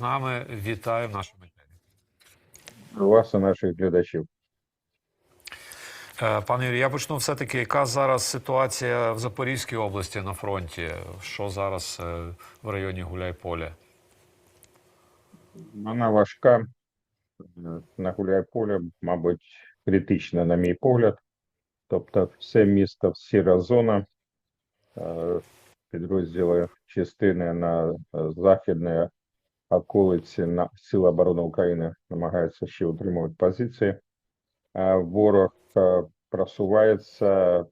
з нами. Вітаю в нашому ефірі. вас і наших глядачів. Е, Пане Юрію, я почну все-таки. Яка зараз ситуація в Запорізькій області на фронті? Що зараз е, в районі Гуляйполя? Вона важка. На Гуляйполі, мабуть, критична, на мій погляд. Тобто, все місто, сіра зона, Е, підрозділи частини на е, західній околиці на Сили оборони України намагаються ще утримувати позиції. Е, Ворог е, просувається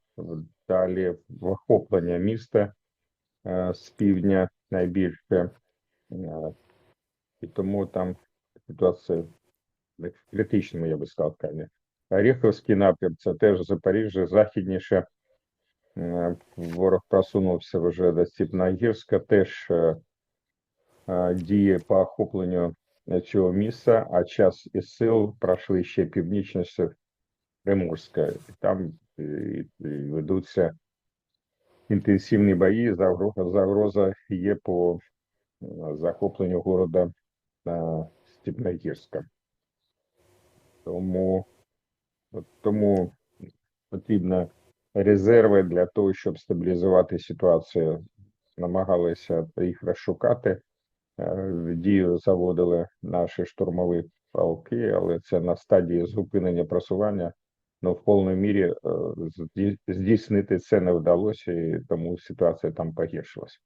далі в охоплення міста е, з півдня найбільше. Е, І тому там ситуація критичному, я би сказав, стані. Оріховський напрям це теж Запоріжжя, західніше. Е, Ворог просунувся вже до Степногірська, теж е, е, діє по охопленню цього місця, а час і сил пройшли ще північніше Приморська. Там е, ведуться інтенсивні бої, загроза, є по е, захопленню города е, Степногірська. Тому, тому потрібно резерви для того, щоб стабілізувати ситуацію. Намагалися їх розшукати. Е, В дію заводили наші штурмові полки, але це на стадії зупинення просування. Ну, в повній мірі е, здійснити це не вдалося, і тому ситуація там погіршилась.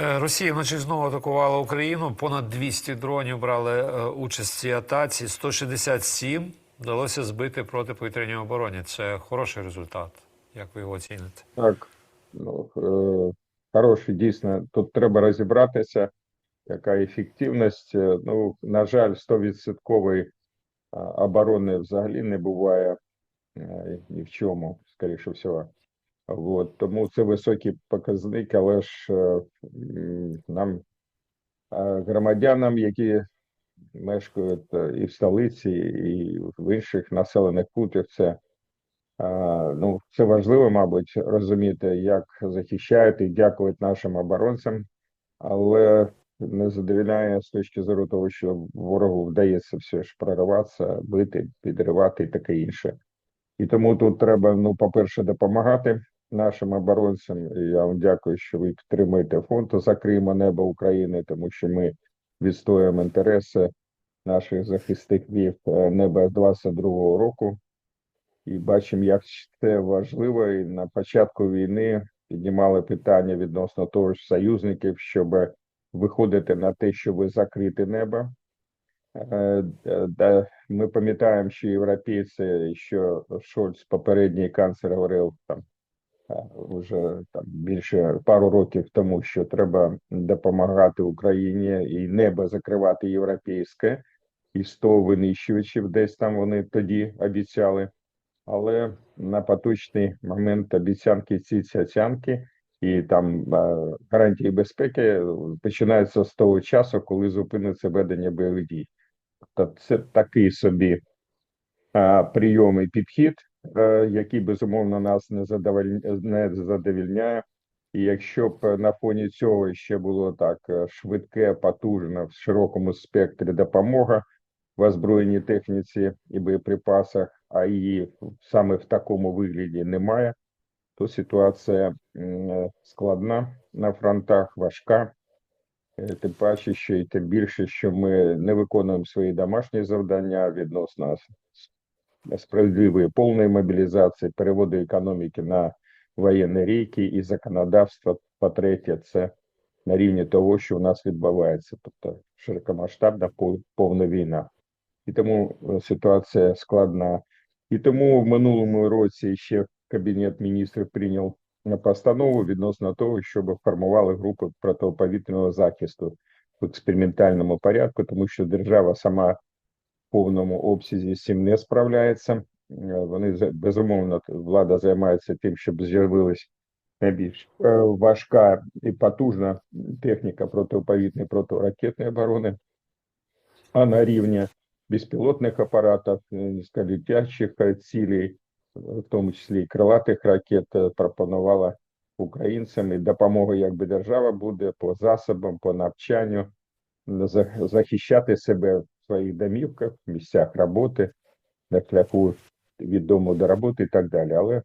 Е, Росія вночі знову атакувала Україну. Понад 200 дронів брали е, участь в цій атаці. 167 вдалося збити протиповітряній обороні. Це хороший результат. Як ви його оціните? Так, ну, е, хороший, дійсно, тут треба розібратися, яка ефективність. Е, Ну, на жаль, 100% оборони взагалі не буває е, ні в чому, скоріше всього. От, тому це високий показник, але ж е, нам, е, громадянам, які мешкають е, і в столиці, і в інших населених пунктах, це Ну, це важливо, мабуть, розуміти, як захищають і дякують нашим оборонцям, але не задовільняє з точки зору того, що ворогу вдається все ж прориватися, бити, підривати і таке інше. І тому тут треба, ну, по-перше, допомагати нашим оборонцям. І я вам дякую, що ви підтримуєте фонд «Закриємо небо України, тому що ми відстоюємо інтереси наших захисників е, неба 22-го року і бачимо, як це важливо. І на початку війни піднімали питання відносно того ж союзників, щоб виходити на те, щоб закрити небо. Е, е, Ми пам'ятаємо, що європейці, що Шольц, попередній канцлер, говорив там е, вже там більше пару років тому, що треба допомагати Україні і небо закривати європейське, і 100 винищувачів десь там вони тоді обіцяли але на поточний момент обіцянки ці цяцянки і там е, гарантії безпеки починаються з того часу, коли зупиниться ведення бойових дій. Тобто це такий собі е, прийом і підхід, е, який безумовно нас не задовільняє. І якщо б на фоні цього ще було так е, швидке, потужне в широкому спектрі допомога в озброєній техніці і боєприпасах, а її саме в такому вигляді немає, то ситуація складна на фронтах, важка. Е, Тим паче, що і тим більше, що ми не виконуємо свої домашні завдання відносно справедливої повної мобілізації, переводу економіки на воєнні рейки і законодавство, по-третє, це на рівні того, що у нас відбувається, тобто широкомасштабна пов- повна війна. І тому е, ситуація складна. І тому в минулому році ще Кабінет міністрів прийняв постанову відносно того, щоб формували групи протиповітряного захисту в експериментальному порядку, тому що держава сама в повному обсязі з цим не справляється. Е, Вони безумовно влада займається тим, щоб з'явилась найбільш е, важка і потужна техніка протиповітряної протиракетної оборони, а на рівні безпілотних апаратів, е, низьколетячих е, цілей, в тому числі і крилатих ракет, е, пропонувала українцям і допомога, якби держава буде по засобам, по навчанню захищати себе в своїх домівках, в місцях роботи, на шляху від дому до роботи і так далі. Але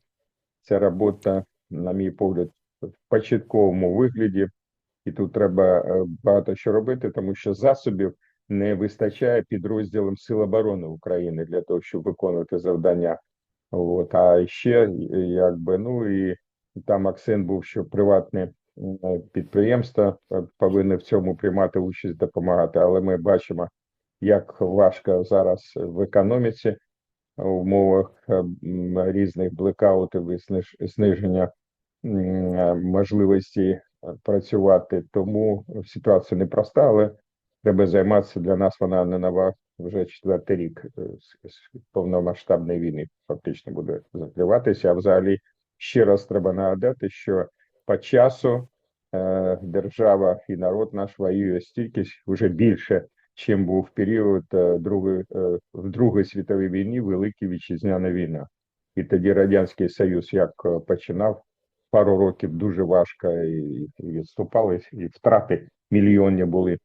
ця робота, на мій погляд, в початковому вигляді, і тут треба е, багато що робити, тому що засобів не вистачає підрозділам Сил оборони України для того, щоб виконувати завдання. От, а ще якби ну і там акцент був, що приватні м, е, підприємства е, повинні в цьому приймати участь, допомагати. Але ми бачимо, як важко зараз в економіці в умовах е, різних блекаутів і зниження можливості працювати. Тому ситуація непроста, але треба займатися. Для нас вона не нова вже четвертий рік е, з- повномасштабної війни фактично буде закриватися. А взагалі ще раз треба нагадати, що по часу е, держава і народ наш воює стільки вже більше, чим був період е, другої е, в Другої світовій війні, Великій Вітчизняна війна. І тоді Радянський Союз як е, починав пару років дуже важко і відступали, і втрати мільйонні були.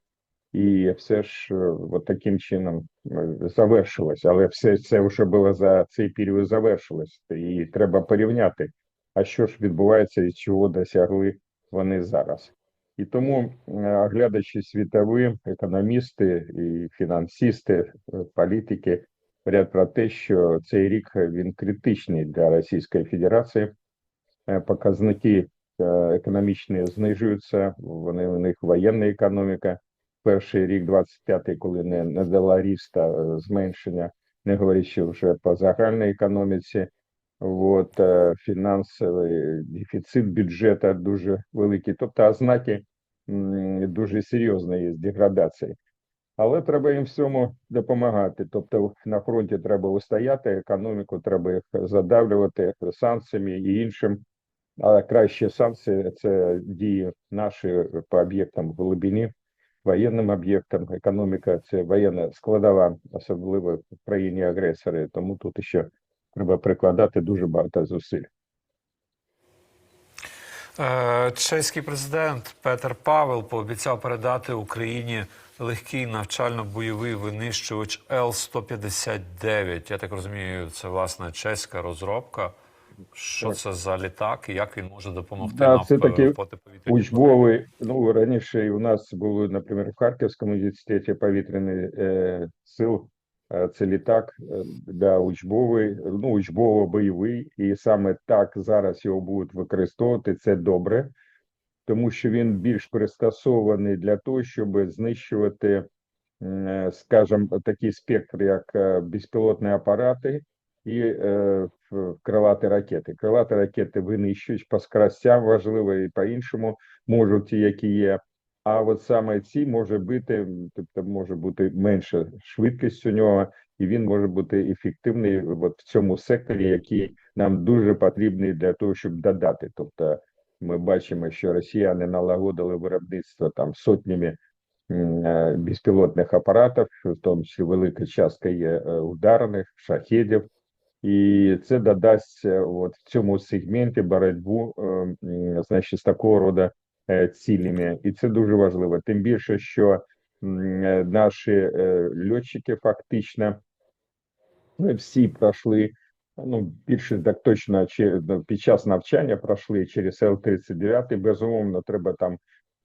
І все ж е, от таким чином е, завершилось. Але все це вже було за цей період завершилось. І треба порівняти, а що ж відбувається і чого досягли вони зараз. І тому, е, оглядачі світові, економісти і фінансисти, е, політики говорять про те, що цей рік е, він критичний для Російської Федерації. Показники економічні знижуються, вони у них воєнна економіка. Перший рік, 25-й, коли не, не дала ріста е, зменшення, не говорячи вже по загальній економіці. От, е, фінансовий дефіцит бюджету дуже великий. Тобто ознаки дуже серйозної деградації. Але треба їм в цьому допомагати. Тобто на фронті треба устояти, економіку треба їх задавлювати санкціями і іншим. Але краще санкції це дії наші по об'єктам в глибині, воєнним об'єктам. Економіка це воєнна складова, особливо в країні агресори. Тому тут ще треба прикладати дуже багато зусиль. Е, Чеський президент Петер Павел пообіцяв передати Україні легкий навчально-бойовий винищувач Л-159. Я так розумію, це власне чеська розробка. Що це за літак і як він може допомогти Да, нам це в Учбовий, ну раніше у нас були, наприклад, в Харківському університеті повітряних е, сил. е, Це літак е, да, учбовий, ну учбово-бойовий, і саме так зараз його будуть використовувати. Це добре, тому що він більш пристосований для того, щоб знищувати, е, скажімо, такий спектр, як безпілотні апарати і е, крилаті ракети. Крилаті ракети винищують по скоростям важливо і по іншому можуть ті, які є. А от саме ці може бути, тобто може бути менша швидкість у нього, і він може бути ефективний от в цьому секторі, який нам дуже потрібний для того, щоб додати. Тобто, ми бачимо, що росіяни налагодили виробництво там сотнями е, безпілотних апаратів, в тому числі велика частка є е, ударних шахедів. І це додасть е, от в цьому сегменті боротьбу е, значить, з такого роду е, цілями. І це дуже важливо. Тим більше, що е, наші е, льотчики фактично ну, всі пройшли, ну, більшість так точно чи, ну, під час навчання пройшли через Л-39. Безумовно, треба там,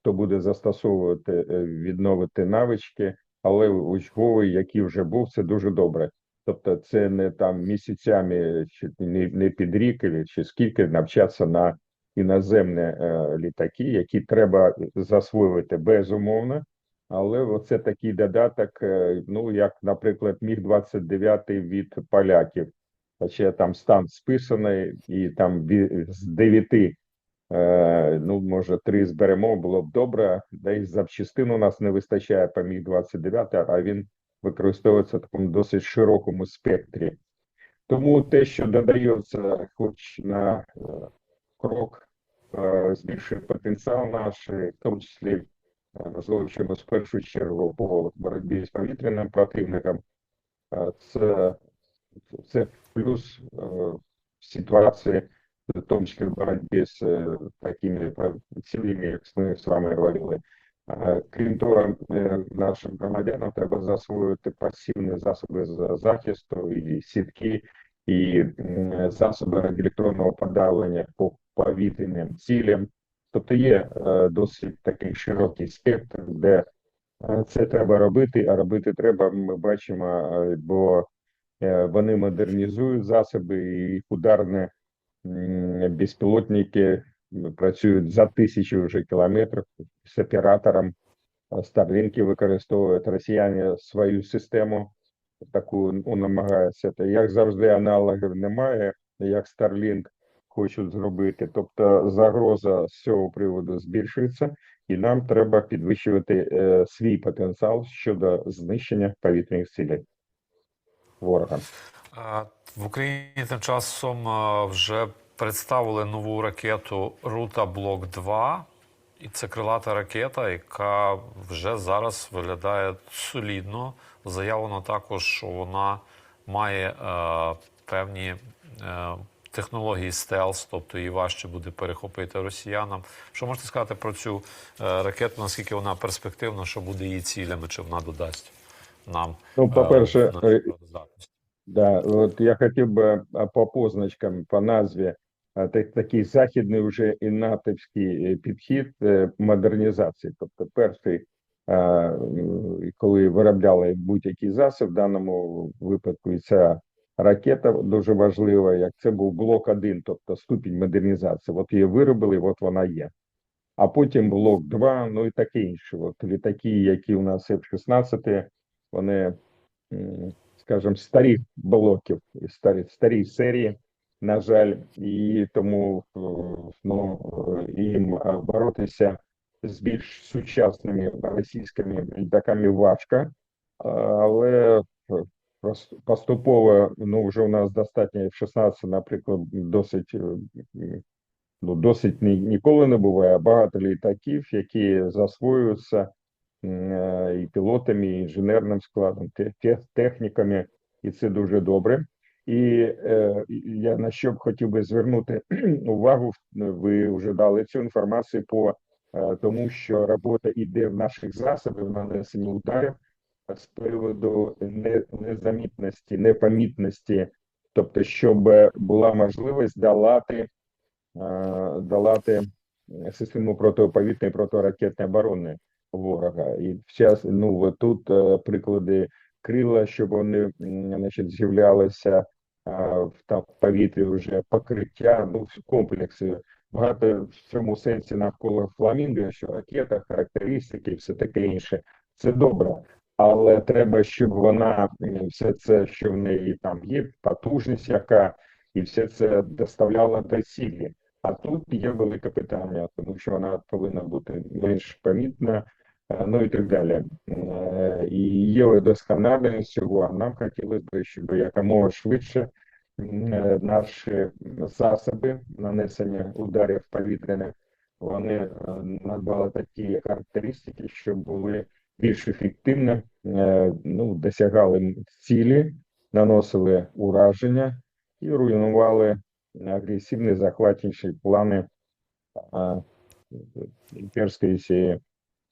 хто буде застосовувати, е, відновити навички, але учбовий, який вже був, це дуже добре. Тобто, це не там місяцями чи не, не під рік, чи скільки навчатися на іноземні е, літаки, які треба засвоювати безумовно. Але оце такий додаток, е, ну як, наприклад, міг 29 від поляків. Хоча там стан списаний, і там з 9, е, ну може, три зберемо, було б добре. Десь запчастин у нас не вистачає по міг 29, а він використовується в такому досить широкому спектрі. Тому те, що додається, хоч на е, крок, е, збільшує потенціал наш, в тому числі е, злочину в першу чергу по боротьбі з повітряним противником. Це, це плюс в ситуації, в тому числі в боротьбі з такими цілями, як ми з вами говорили. Крім того, е, нашим громадянам треба засвоїти пасивні засоби захисту і сітки, і засоби електронного подавлення по повітряним цілям. Тобто є е, досить такий широкий спектр, де е, це треба робити, а робити треба, ми бачимо, бо вони модернізують засоби і їх ударні безпілотники працюють за тисячі вже кілометрів з оператором. Starlink використовують росіяни свою систему, таку намагаються. Як завжди, аналогів немає, як Starlink хочуть зробити. Тобто загроза з цього приводу збільшується, і нам треба підвищувати е, свій потенціал щодо знищення повітряних цілей ворога. Е, В Україні тим часом е, вже представили нову ракету Рута Блок 2. І це крилата ракета, яка вже зараз виглядає солідно. Заявлено також, що вона має е, певні е, технології стелс, тобто її важче буде перехопити росіянам. Що можете сказати про цю е, ракету? Наскільки вона перспективна, що буде її цілями, чи вона додасть нам? Ну, по-перше, е, е. Да, от я хотів би по позначкам, по назві, так- такий західний вже і натовський е, підхід е, модернізації. Тобто, перший, коли виробляли будь-який засіб, в даному випадку і ця ракета дуже важлива, як це був блок 1, тобто ступінь модернізації. От її виробили, от вона є. А потім блок 2, ну і таке інше. От літаки, які у нас F-16, вони скажімо, старих блоків, старі, старі серії, на жаль, і тому е, ну, е, їм боротися з більш сучасними російськими літаками важко, але е, поступово, ну, вже у нас достатньо F-16, наприклад, досить ну, досить ні, ніколи не буває багато літаків, які засвоюються і пілотами, і інженерним складом, те- те- техніками, і це дуже добре. І е, я на що б хотів би звернути увагу, ви вже дали цю інформацію по е, тому, що робота йде в наших засобів нанесення ударів з приводу не- незамітності, непомітності, тобто, щоб була можливість долати е, долати систему протиповітряної протиракетної оборони ворога. І зараз, ну тут е, приклади крила, щоб вони значить, з'являлися там в повітрі вже покриття, ну комплекси. Багато в цьому сенсі навколо фламінго, що ракета, характеристики, все таке інше. Це добре. Але треба, щоб вона все це, що в неї там є, потужність, яка і все це доставляла до цілі. А тут є велике питання, тому що вона повинна бути менш помітна, е, ну і так далі. І є удосконалення цього. а Нам хотілося б, щоб якомога швидше е, наші засоби нанесення ударів повітряних вони надбали такі характеристики, щоб були більш ефективно, е, ну, досягали цілі, наносили ураження і руйнували агресивні захватніші плани імперської цієї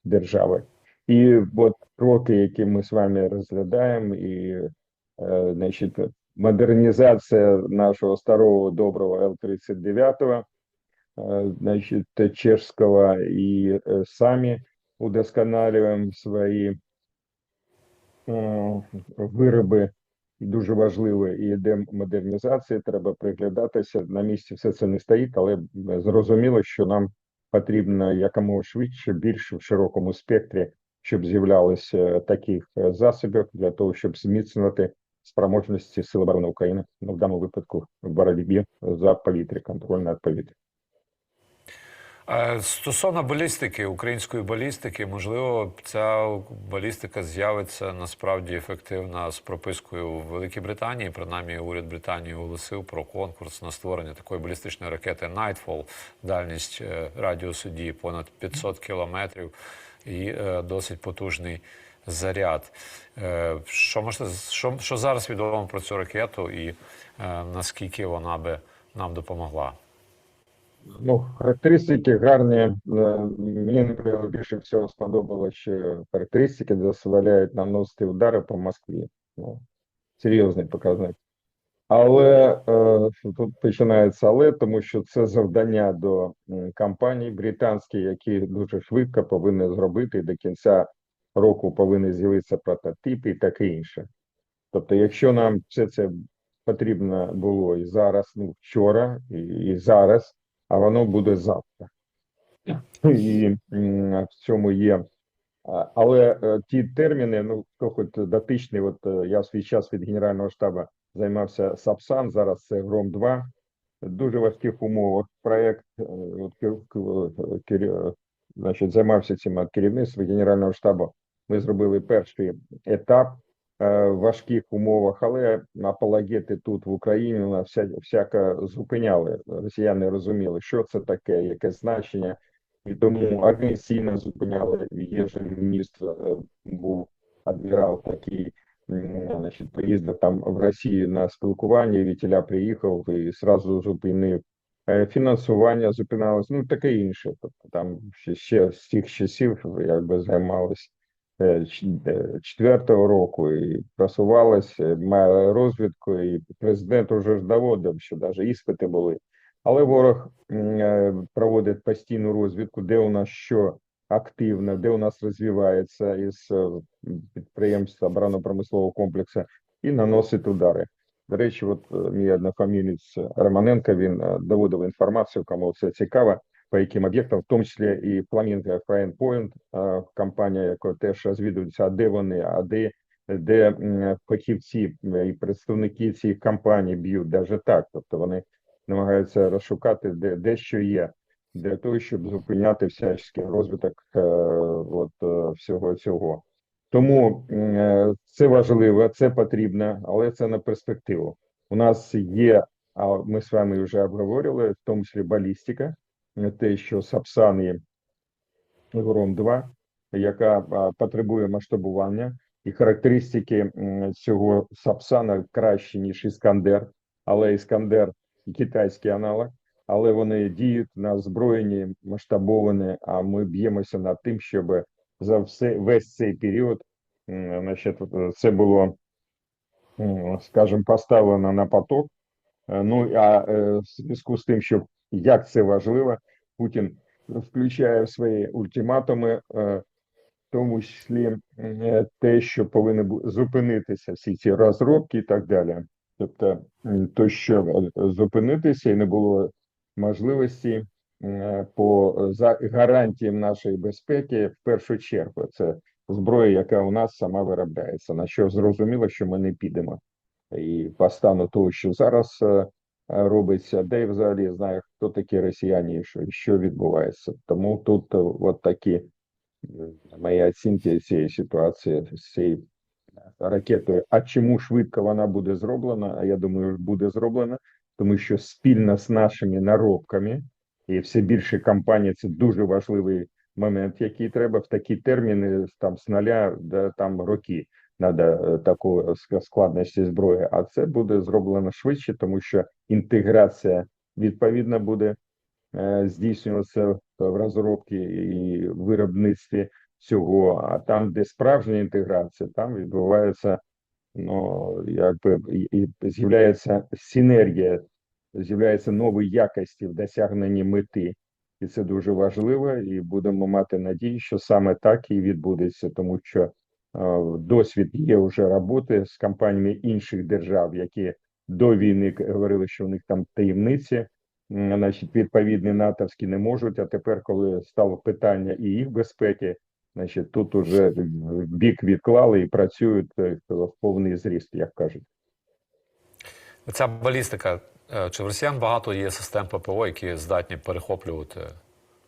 держави. І от кроки, які ми з вами розглядаємо, і е, значить, модернізація нашого старого доброго Л-39, е, значить, чешського, і е, самі удосконалюємо свої е, вироби дуже важливо, і йде модернізація, треба приглядатися. На місці все це не стоїть, але зрозуміло, що нам потрібно якомога швидше, більше в широкому спектрі, щоб з'являлися таких е, засобів для того, щоб зміцнювати спроможності Сил оборони України, ну в даному випадку в боротьбі за повітря, контроль над повітрям. Е, Стосовно балістики, української балістики, можливо, ця балістика з'явиться насправді ефективна з пропискою в Великій Британії. Принаймні, уряд Британії оголосив про конкурс на створення такої балістичної ракети Nightfall, дальність е, радіусу дії понад 500 кілометрів і е, досить потужний заряд. Що можете що, що зараз відомо про цю ракету і наскільки вона би нам допомогла? Ну, характеристики гарні. Е, Мені, наприклад, більше всього сподобалося, що характеристики дозволяють наносити удари по Москві. Ну, серйозний показник. Але е, тут починається але, тому що це завдання до компаній британських, які дуже швидко повинні зробити до кінця року повинні з'явитися прототипи і таке інше. Тобто, якщо нам все це потрібно було і зараз, ну вчора, і, і зараз, а воно буде завтра. І в цьому є. Але е, ті терміни, ну хто хоч дотичний, от е, я в свій час від Генерального штабу займався САПСАН, зараз це Гром 2 дуже важких умовах. Проект е, от, кер- кер- кер- значить, займався цим от керівництво Генерального штабу. Ми зробили перший етап е, важких умовах, але апологети тут в Україні на вся, всяко зупиняли. Росіяни розуміли, що це таке, яке значення. І тому агресивно зупиняли. Є же міністр е, був адмірал такий, значить, поїздив там в Росію на спілкування, Вітіля приїхав і зразу зупинив. Е, Фінансування зупиналось, ну таке інше. Тобто там ще, ще з тих часів якби е, е, четвертого року і просувалось, е, розвідку, і президент уже ж доводив, що навіть іспити були. Але ворог е, проводить постійну розвідку, де у нас що активно, де у нас розвивається із е, підприємств оборонно-промислового комплексу і наносить удари. До речі, от е, мій однофамілець Романенко він е, доводив інформацію, кому це цікаво, по яким об'єктам, в тому числі і Point, е, компанія, яка теж розвідується, а де вони, а де, де фахівці і представники цих компаній б'ють, навіть так. Тобто вони намагаються розшукати, де, де що є, для того, щоб зупиняти всяческий розвиток е, от, е, всього цього. Тому е, це важливо, це потрібно, але це на перспективу. У нас є, а ми з вами вже обговорювали, в тому числі балістика, те, що Сапсан і Гром 2 яка потребує масштабування, і характеристики цього Сапсана кращі, ніж Іскандер, але Іскандер китайський аналог, але вони діють на озброєнні, масштабовані, а ми б'ємося над тим, щоб за все весь цей період, значить, це було, скажімо, поставлено на поток. Е, Ну а е, в зв'язку з тим, що як це важливо, Путін включає в свої ультиматуми, е, в тому числі е, те, що повинні зупинитися всі ці розробки і так далі. Тобто, то, що е, зупинитися і не було можливості по за гарантіям нашої безпеки, в першу чергу, це зброя, яка у нас сама виробляється. На що зрозуміло, що ми не підемо. І по стану того, що зараз робиться, де взагалі знає, хто такі росіяни що, що відбувається. Тому тут е, от такі мої оцінки цієї ситуації з цією ракетою. А чому швидко вона буде зроблена? А я думаю, буде зроблена, тому що спільно з нашими наробками і все більше компаній це дуже важливий момент, який треба в такі терміни там з нуля до там роки. Надо таку ска- складності зброї, а це буде зроблено швидше, тому що інтеграція відповідно буде е, здійснюватися в розробці і виробництві цього. А там, де справжня інтеграція, там відбувається ну якби з'являється синергія, з'являються нові якості в досягненні мети. І це дуже важливо, і будемо мати надію, що саме так і відбудеться, тому що е, досвід є вже роботи з компаніями інших держав, які до війни говорили, що у них там таємниці, значить, відповідні натовські не можуть. А тепер, коли стало питання і їх безпеки, значить, тут уже бік відклали і працюють е, в повний зріст, як кажуть. Ця балістика. е, Чи в росіян багато є систем ППО, які здатні перехоплювати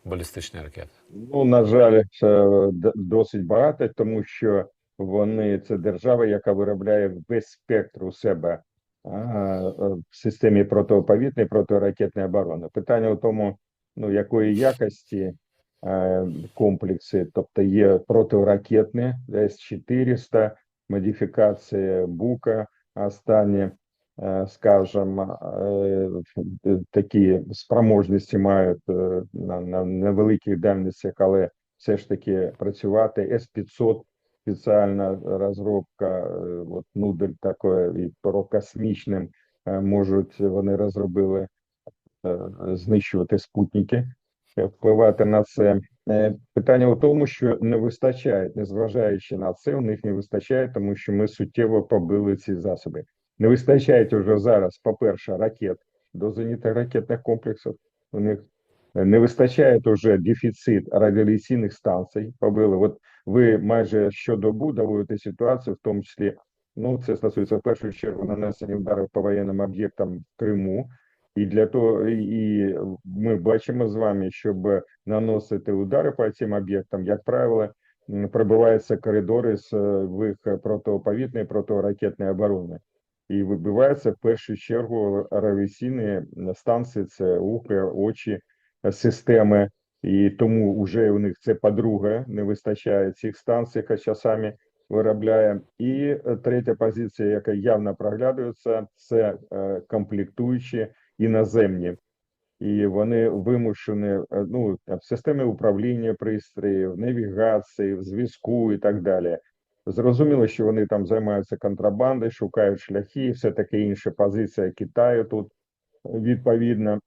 балістичні ракети? Ну, на жаль, це досить багато, тому що вони це держава, яка виробляє весь спектр у себе е, в системі протиповітряної протиракетної оборони. Питання в тому, ну якої якості е, комплекси, тобто є протиракетні С-400, модифікація Бука останні, е, скажімо, е, такі спроможності мають на, на невеликих дальностях, але все ж таки працювати. С-500 спеціальна розробка, е, от нудель такої і про космічним е, можуть вони розробили е, знищувати спутники, впливати на це. Питання в тому, що не вистачає, незважаючи на це, у них не вистачає, тому що ми суттєво побили ці засоби. Не вистачає вже зараз, по-перше, ракет до зенітних ракетних комплексів. У них не вистачає вже дефіцит радіаційних станцій. Побили. От ви майже щодобу давуєте ситуацію, в тому числі, ну це стосується в першу чергу нанесення ударів по воєнним об'єктам в Криму. І для того і ми бачимо з вами, щоб наносити удари по цим об'єктам, як правило, пробиваються коридори з е, їх протиповітної протиракетної оборони. І вибиваються в першу чергу авіаційні станції, це ухи, очі, системи. І тому вже у них це по-друге, не вистачає цих станцій, хоча самі виробляє. І е, третя позиція, яка явно проглядується, це е, комплектуючі іноземні. І вони вимушені е, ну, в системі управління пристроїв, навігації, в зв'язку і так далі. Зрозуміло, що вони там займаються контрабандою, шукають шляхи, все таке інше. Позиція Китаю тут відповідно,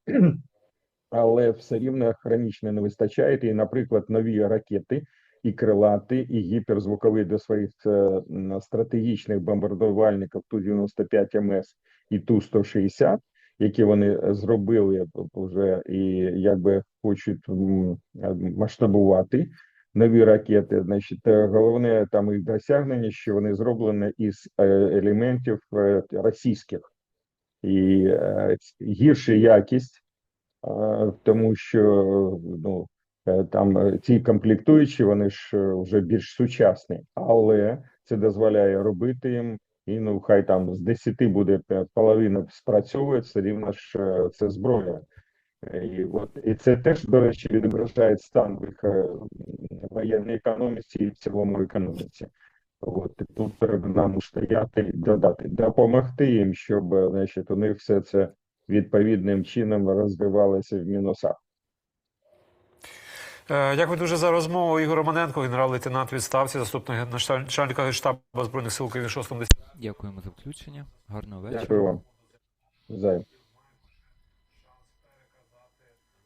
але все рівно хронічно не вистачає. І, наприклад, нові ракети, і крилати, і гіперзвукові до своїх е, стратегічних бомбардувальників Ту-95 МС і Ту-160, які вони е, зробили вже і якби хочуть е, масштабувати нові ракети. Значить, е, головне там їх досягнення, що вони зроблені із е, елементів е, російських і е, гірша якість, е, тому що ну е, там е, ці комплектуючі, вони ж е, вже більш сучасні, але це дозволяє робити їм. І ну хай там з 10 буде половина спрацьовує, все рівно ж це зброя. І от і це теж, до речі, відображає стан в їх воєнній економіці і в цілому економіці. От тут треба нам стояти додати, допомогти їм, щоб значить, у них все це відповідним чином розвивалися в мінусах. Е, Дякую дуже за розмову. Ігор Романенко, генерал-лейтенант відставці, заступник начальника Генштабу Збройних сил України 6 Дякуємо за включення. Гарного вечора. Дякую вам. Взаєм.